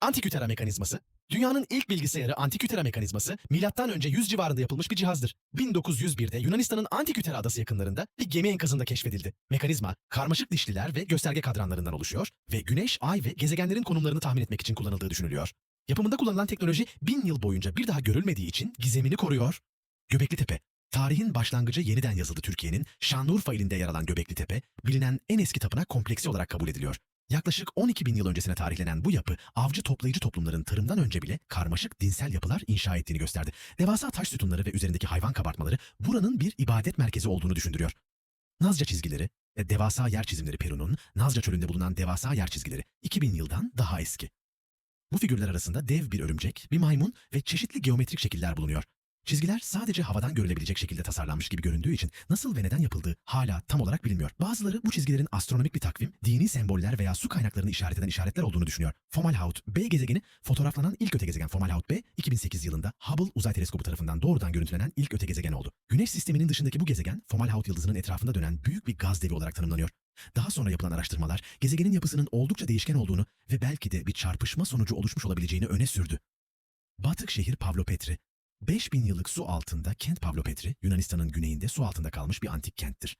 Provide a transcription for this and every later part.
Antikütera mekanizması. Dünyanın ilk bilgisayarı antikütera mekanizması önce 100 civarında yapılmış bir cihazdır. 1901'de Yunanistan'ın Antikütera adası yakınlarında bir gemi enkazında keşfedildi. Mekanizma karmaşık dişliler ve gösterge kadranlarından oluşuyor ve güneş, ay ve gezegenlerin konumlarını tahmin etmek için kullanıldığı düşünülüyor. Yapımında kullanılan teknoloji bin yıl boyunca bir daha görülmediği için gizemini koruyor. Göbekli Tepe. Tarihin başlangıcı yeniden yazıldı Türkiye'nin Şanlıurfa ilinde yer alan Göbekli Tepe, bilinen en eski tapınak kompleksi olarak kabul ediliyor. Yaklaşık 12 bin yıl öncesine tarihlenen bu yapı, avcı toplayıcı toplumların tarımdan önce bile karmaşık dinsel yapılar inşa ettiğini gösterdi. Devasa taş sütunları ve üzerindeki hayvan kabartmaları buranın bir ibadet merkezi olduğunu düşündürüyor. Nazca çizgileri, e, devasa yer çizimleri Peru'nun Nazca çölünde bulunan devasa yer çizgileri 2000 yıldan daha eski. Bu figürler arasında dev bir örümcek, bir maymun ve çeşitli geometrik şekiller bulunuyor. Çizgiler sadece havadan görülebilecek şekilde tasarlanmış gibi göründüğü için nasıl ve neden yapıldığı hala tam olarak bilinmiyor. Bazıları bu çizgilerin astronomik bir takvim, dini semboller veya su kaynaklarını işaret eden işaretler olduğunu düşünüyor. Fomalhaut B gezegeni fotoğraflanan ilk öte gezegen Fomalhaut B 2008 yılında Hubble Uzay Teleskobu tarafından doğrudan görüntülenen ilk öte gezegen oldu. Güneş sisteminin dışındaki bu gezegen Fomalhaut yıldızının etrafında dönen büyük bir gaz devi olarak tanımlanıyor. Daha sonra yapılan araştırmalar gezegenin yapısının oldukça değişken olduğunu ve belki de bir çarpışma sonucu oluşmuş olabileceğini öne sürdü. Batık şehir Pavlopetri, 5000 yıllık su altında kent Pavlopetri, Yunanistan'ın güneyinde su altında kalmış bir antik kenttir.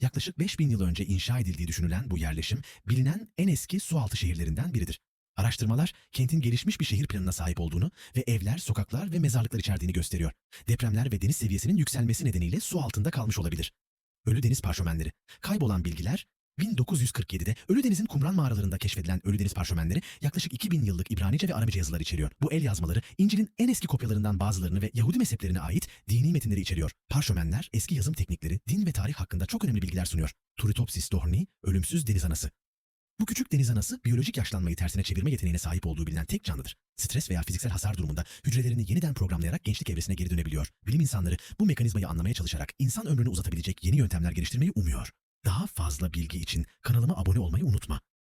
Yaklaşık 5000 yıl önce inşa edildiği düşünülen bu yerleşim, bilinen en eski su altı şehirlerinden biridir. Araştırmalar, kentin gelişmiş bir şehir planına sahip olduğunu ve evler, sokaklar ve mezarlıklar içerdiğini gösteriyor. Depremler ve deniz seviyesinin yükselmesi nedeniyle su altında kalmış olabilir. Ölü deniz parşömenleri. Kaybolan bilgiler 1947'de Ölüdeniz'in kumran mağaralarında keşfedilen Ölüdeniz parşömenleri yaklaşık 2000 yıllık İbranice ve Arabice yazılar içeriyor. Bu el yazmaları İncil'in en eski kopyalarından bazılarını ve Yahudi mezheplerine ait dini metinleri içeriyor. Parşömenler eski yazım teknikleri, din ve tarih hakkında çok önemli bilgiler sunuyor. Turritopsis dohrni, ölümsüz deniz anası. Bu küçük deniz anası biyolojik yaşlanmayı tersine çevirme yeteneğine sahip olduğu bilinen tek canlıdır. Stres veya fiziksel hasar durumunda hücrelerini yeniden programlayarak gençlik evresine geri dönebiliyor. Bilim insanları bu mekanizmayı anlamaya çalışarak insan ömrünü uzatabilecek yeni yöntemler geliştirmeyi umuyor. Daha fazla bilgi için kanalıma abone olmayı unutma.